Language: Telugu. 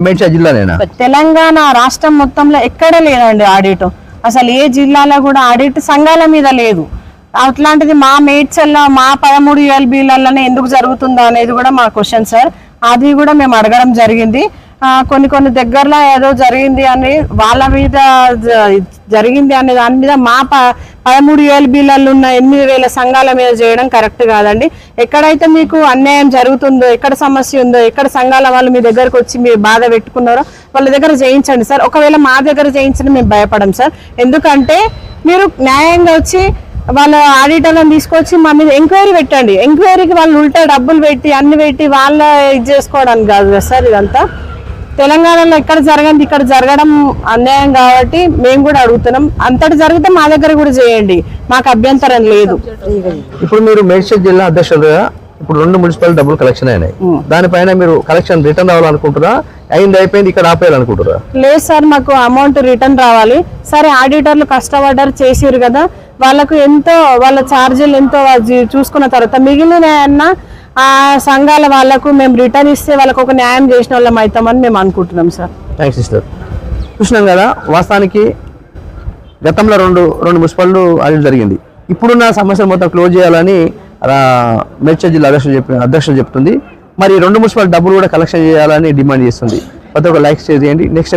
మేడ్చల్ జిల్లానేనా తెలంగాణ రాష్ట్రం మొత్తంలో ఎక్కడ లేదండి ఆడిట్. అసలు ఏ జిల్లాలో కూడా ఆడిట్ సంఘాల మీద లేదు. అట్లాంటిది మా మేడ్చల్లో మా పదమూడు ఎల్బీలలోనే ఎందుకు జరుగుతుందో అనేది కూడా మా క్వశ్చన్ సార్ అది కూడా మేము అడగడం జరిగింది. ఆ, కొన్ని కొన్ని దగ్గరలో ఏదో జరిగింది అని వాళ్ళ మీద జరిగింది అనే దాని మీద మా పదమూడు పదమూడు ఎల్బీలలో ఉన్న ఎనిమిది వేల సంఘాల మీద చేయడం కరెక్ట్ కాదండి. ఎక్కడైతే మీకు అన్యాయం జరుగుతుందో ఎక్కడ సమస్య ఉందో ఎక్కడ సంఘాల వాళ్ళు మీ దగ్గరకు వచ్చి మీరు బాధ పెట్టుకున్నారో వాళ్ళ దగ్గర చేయించండి సార్. ఒకవేళ మా దగ్గర చేయించడం మేము భయపడం సార్. ఎందుకంటే మీరు న్యాయంగా వచ్చి వాళ్ళ ఆడిటర్లను తీసుకొచ్చి మా మీద ఎంక్వైరీ పెట్టండి. ఎంక్వైరీకి వాళ్ళు ఉల్టా డబ్బులు పెట్టి అన్ని పెట్టి వాళ్ళ ఇది చేసుకోవడానికి కాదు కదా సార్ ఇదంతా. తెలంగాణలో ఎక్కడ జరగంది ఇక్కడ జరగడం అన్యాయం కాబట్టి మేము కూడా అడుగుతున్నాం. అంతటి జరిగితే మా దగ్గర కూడా చేయండి. మాకు అభ్యంతరం లేదు. ఇప్పుడు మీరు మేడ్చల్ జిల్లా అధ్యక్షులుగా ఇప్పుడు రెండు మున్సిపల్ డబ్బులు కలెక్షన్ అయినాయి. దానిపైన మీరు కలెక్షన్ రిటర్న్ రావాలనుకుంటారా? అయింది అయిపోయింది ఇక్కడ ఆపేయాలనుకుంటారా? లేదు సార్ మాకు అమౌంట్ రిటర్న్ రావాలి. సరే ఆడిటర్లు కష్టపడ్డారు చేసిరు కదా. వాళ్ళకు ఎంతో వాళ్ళ ఛార్జీలు ఎంతో చూసుకున్న తర్వాత మిగిలిన ఆ సంఘాల వాళ్ళకు మేము రిటర్న్ ఇస్తే వాళ్ళకు ఒక న్యాయం చేసిన వాళ్ళం అవుతామని మేము అనుకుంటున్నాం సార్. Thanks sister. చూసినాం కదా వాస్తవానికి గతంలో రెండు రెండు మున్సిపల్ ఆడిట్ జరిగింది. ఇప్పుడున్న సమస్యలు మొత్తం క్లోజ్ చేయాలని మేడ్చల్ జిల్లా అధ్యక్షులు చెప్పి అధ్యక్షులు చెప్తుంది. మరి ఈ రెండు మున్సిపల్ డబ్బులు కూడా కలెక్షన్ చేయాలని డిమాండ్ చేస్తుంది. ప్రతి ఒక్క లైక్ చేయండి. నెక్స్ట్